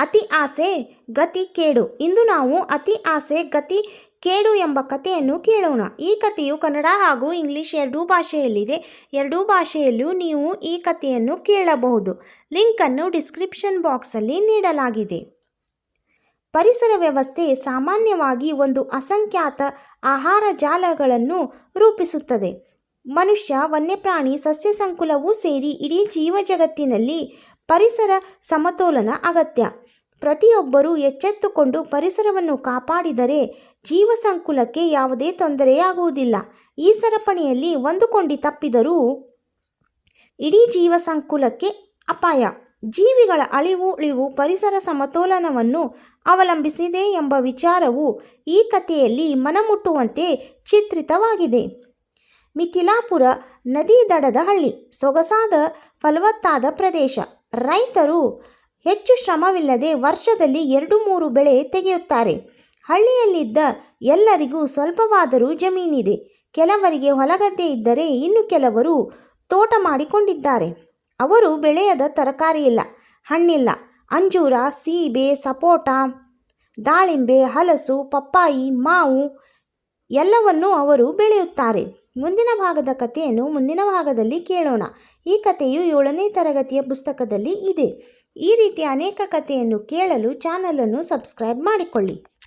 ಅತಿ ಆಸೆ, ಗತಿ ಕೇಡು. ಇಂದು ನಾವು ಅತಿ ಆಸೆ, ಗತಿ ಕೇಡು ಎಂಬ ಕಥೆಯನ್ನು ಕೇಳೋಣ. ಈ ಕಥೆಯು ಕನ್ನಡ ಹಾಗೂ ಇಂಗ್ಲಿಷ್ ಎರಡೂ ಭಾಷೆಯಲ್ಲಿದೆ. ಎರಡೂ ಭಾಷೆಯಲ್ಲೂ ನೀವು ಈ ಕಥೆಯನ್ನು ಕೇಳಬಹುದು. ಲಿಂಕನ್ನು ಡಿಸ್ಕ್ರಿಪ್ಷನ್ ಬಾಕ್ಸಲ್ಲಿ ನೀಡಲಾಗಿದೆ. ಪರಿಸರ ವ್ಯವಸ್ಥೆ ಸಾಮಾನ್ಯವಾಗಿ ಒಂದು ಅಸಂಖ್ಯಾತ ಆಹಾರ ಜಾಲಗಳನ್ನು ರೂಪಿಸುತ್ತದೆ. ಮನುಷ್ಯ, ವನ್ಯಪ್ರಾಣಿ, ಸಸ್ಯ ಸಂಕುಲವೂ ಸೇರಿ ಇಡೀ ಜೀವ ಜಗತ್ತಿನಲ್ಲಿ ಪರಿಸರ ಸಮತೋಲನ ಅಗತ್ಯ. ಪ್ರತಿಯೊಬ್ಬರೂ ಎಚ್ಚೆತ್ತುಕೊಂಡು ಪರಿಸರವನ್ನು ಕಾಪಾಡಿದರೆ ಜೀವ ಸಂಕುಲಕ್ಕೆ ಯಾವುದೇ ತೊಂದರೆಯಾಗುವುದಿಲ್ಲ. ಈ ಸರಪಣಿಯಲ್ಲಿ ಒಂದು ಕೊಂಡಿ ತಪ್ಪಿದರೂ ಇಡೀ ಜೀವ ಸಂಕುಲಕ್ಕೆ ಅಪಾಯ. ಜೀವಿಗಳ ಅಳಿವು ಉಳಿವು ಪರಿಸರ ಸಮತೋಲನವನ್ನು ಅವಲಂಬಿಸಿದೆ ಎಂಬ ವಿಚಾರವು ಈ ಕಥೆಯಲ್ಲಿ ಮನಮುಟ್ಟುವಂತೆ ಚಿತ್ರಿತವಾಗಿದೆ. ಮಿಥಿಲಾಪುರ ನದಿ ದಡದ ಹಳ್ಳಿ, ಸೊಗಸಾದ ಫಲವತ್ತಾದ ಪ್ರದೇಶ. ರೈತರು ಹೆಚ್ಚು ಶ್ರಮವಿಲ್ಲದೆ ವರ್ಷದಲ್ಲಿ ಎರಡು ಮೂರು ಬೆಳೆ ತೆಗೆಯುತ್ತಾರೆ. ಹಳ್ಳಿಯಲ್ಲಿದ್ದ ಎಲ್ಲರಿಗೂ ಸ್ವಲ್ಪವಾದರೂ ಜಮೀನಿದೆ. ಕೆಲವರಿಗೆ ಹೊಲಗದ್ದೆ ಇದ್ದರೆ ಇನ್ನು ಕೆಲವರು ತೋಟ ಮಾಡಿಕೊಂಡಿದ್ದಾರೆ. ಅವರು ಬೆಳೆಯದ ತರಕಾರಿ ಇಲ್ಲ, ಹಣ್ಣಿಲ್ಲ, ಅಂಜೂರ, ಸೀಬೆ, ಸಪೋಟ, ದಾಳಿಂಬೆ, ಹಲಸು, ಪಪ್ಪಾಯಿ, ಮಾವು ಎಲ್ಲವನ್ನೂ ಅವರು ಬೆಳೆಯುತ್ತಾರೆ. ಮುಂದಿನ ಭಾಗದ ಕಥೆಯನ್ನು ಮುಂದಿನ ಭಾಗದಲ್ಲಿ ಕೇಳೋಣ. ಈ ಕಥೆಯು ಏಳನೇ ತರಗತಿಯ ಪುಸ್ತಕದಲ್ಲಿ ಇದೆ. ಈ ರೀತಿ ಅನೇಕ ಕಥೆಯನ್ನು ಕೇಳಲು ಚಾನಲನ್ನು ಸಬ್ಸ್ಕ್ರೈಬ್ ಮಾಡಿಕೊಳ್ಳಿ.